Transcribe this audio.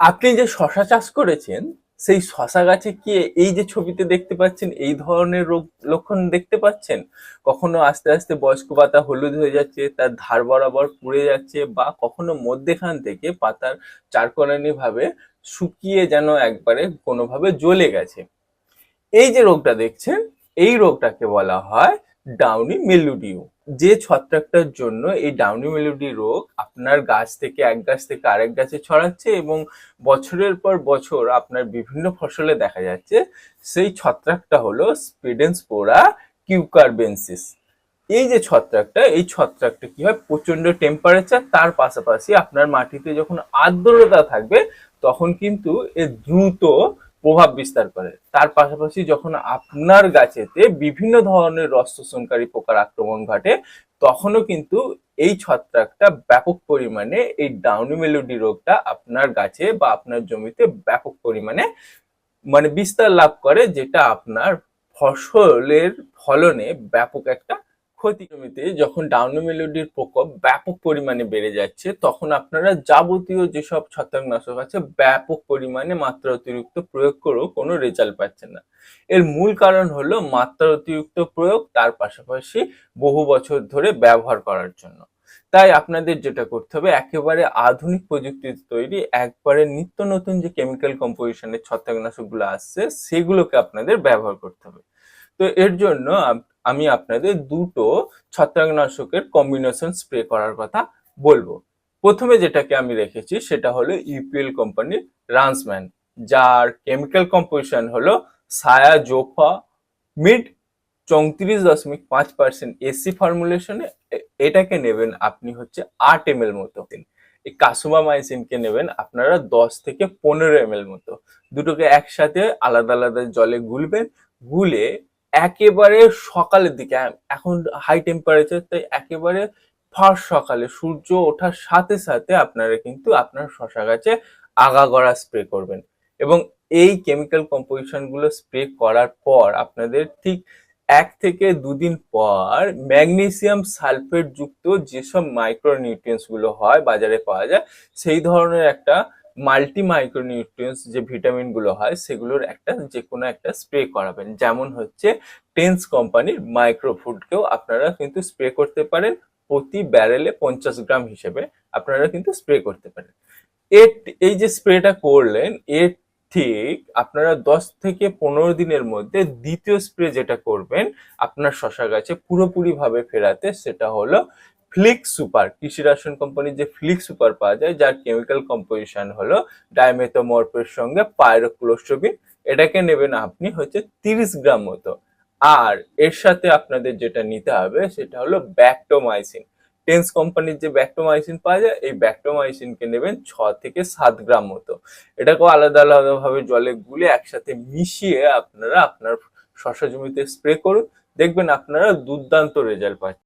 আপনি যে শশা চাষ করেছেন, সেই শশা গাছে কি এই যে ছবিতে দেখতে পাচ্ছেন, এই ধরনের রোগ লক্ষণ দেখতে পাচ্ছেন? কখনো আস্তে আস্তে বয়স্ক পাতা হলুদ হয়ে যাচ্ছে, তার ধার বরাবর পুড়ে যাচ্ছে, বা কখনো মধ্যেখান থেকে পাতার চারকোনানি ভাবে শুকিয়ে যেন একবারে কোনোভাবে জ্বলে গেছে? এই যে রোগটা দেখছেন, এই রোগটাকে বলা হয় ডাউনি মেলুডিউ যে ছত্রাকটার জন্য এই ডাউনি মেলুডি রোগ আপনার গাছ থেকে, এক গাছ থেকে আরেক গাছে ছড়াচ্ছে এবং বছরের পর বছর আপনার বিভিন্ন ফসলে দেখা যাচ্ছে, সেই ছত্রাকটা হলো স্পিডেন্সপোরা কিউকারবেন্সিস এই যে ছত্রাকটা, এই ছত্রাকটা কি হয়? প্রচণ্ড টেম্পারেচার তার পাশাপাশি আপনার মাটিতে যখন আর্দ্রতা থাকবে, তখন কিন্তু এ দ্রুত প্রভাব বিস্তার করে। তার পাশাপাশি যখন আপনার গাছেতে বিভিন্ন ধরনের রস শোষণকারী পোকার আক্রমণ ঘটে, তখনও কিন্তু এই ছত্রাকটা ব্যাপক পরিমাণে এই ডাউনি মেলোডি রোগটা আপনার গাছে বা আপনার জমিতে ব্যাপক পরিমাণে মানে বিস্তার লাভ করে, যেটা আপনার ফসলের ফলনে ব্যাপক একটা ক্ষতি জমিতে যখন ডাউনি মেলোডির প্রকোপ ব্যাপক পরিমাণে বেড়ে যাচ্ছে, তখন আপনারা যাবতীয় যেসব ছত্রাকনাশক আছে ব্যাপক পরিমাণে মাত্রা অতিরিক্ত প্রয়োগ করেও কোনো রেজাল্ট পাচ্ছেন না। এর মূল কারণ হলো মাত্রা অতিরিক্ত প্রয়োগ, তার পাশাপাশি বহু বছর ধরে ব্যবহার করার জন্য। তাই আপনাদের যেটা করতে হবে, একেবারে আধুনিক প্রযুক্তির তৈরি, একবারে নিত্য নতুন যে কেমিক্যাল কম্পোজিশনের ছত্রাকনাশকগুলো আসছে, সেগুলোকে আপনাদের ব্যবহার করতে হবে। তো এর জন্য আমি আপনাদের দুটো ছত্রাকনাশকের কম্বিনেশন স্প্রে করার কথা বলব। প্রথমে যেটাকে আমি রেখেছি সেটা হলো ইউপিএল কোম্পানির রান্সম্যান যার কেমিক্যাল কম্পোজিশন হলো সায়া জোফা মিড চৌত্রিশ দশমিক পাঁচ পার্সেন্ট এসি ফর্মুলেশনে এটাকে নেবেন আপনি হচ্ছে আট এম এল মতো। এই কাসুমা মাইসিনকে নেবেন আপনারা দশ থেকে পনেরো এম এল মতো। দুটোকে একসাথে আলাদা আলাদা জলে গুলবেন, গুলে একেবারে সকালের দিকে এখন হাই টেম্পারেচার তাই একেবারে ফার্স্ট সকালে, সূর্য ওঠার সাথে সাথে আপনারা কিন্তু আপনার শশা গাছে আগাগড়া স্প্রে করবেন। এবং এই কেমিক্যাল কম্পোজিশনগুলো স্প্রে করার পর আপনাদের ঠিক এক থেকে দুদিন পর ম্যাগনেসিয়াম সালফেট যুক্ত যেসব মাইক্রোনিউট্রিয়েন্টসগুলো হয়, বাজারে পাওয়া যায়, সেই ধরনের একটা মাল্টি মাইক্রোনিউট্রিয়েন্টস যে ভিটামিনগুলো হয়, সেগুলোর একটা যে কোনো একটা স্প্রে করাবেন। যেমন হচ্ছে টেন্স কোম্পানির মাইক্রোফুডকেও আপনারা কিন্তু স্প্রে করতে পারেন। প্রতি ব্যারেলে পঞ্চাশ গ্রাম হিসেবে আপনারা কিন্তু স্প্রে করতে পারেন। এর এই যে স্প্রেটা করলেন, এর ঠিক আপনারা দশ থেকে পনেরো দিনের মধ্যে দ্বিতীয় স্প্রে যেটা করবেন, আপনার শশা গাছে পুরোপুরিভাবে ফেরাতে, সেটা হলো ফ্লিক সুপার কৃষি রাসায়ন কোম্পানির যে ফ্লিক সুপার পাওয়া যায়, যার কেমিক্যাল কম্পোজিশন হলো ডাইমেথোমরফের সঙ্গে পাইরোক্লোস্ট্রোবিন এটাকে নেবেন আপনি হচ্ছে তিরিশ গ্রাম মতো। আর এর সাথে আপনাদের যেটা নিতে হবে, সেটা হলো ব্যাকটোমাইসিন টেন্স কোম্পানির যে ব্যাকটোমাইসিন পাওয়া যায়, এই ব্যাকটোমাইসিনকে নেবেন ছ থেকে সাত গ্রাম মতো। এটাকেও আলাদা আলাদাভাবে জলে গুলে একসাথে মিশিয়ে আপনারা আপনার শশা জমিতে স্প্রে করুন। দেখবেন আপনারা দুর্দান্ত রেজাল্ট পাচ্ছেন।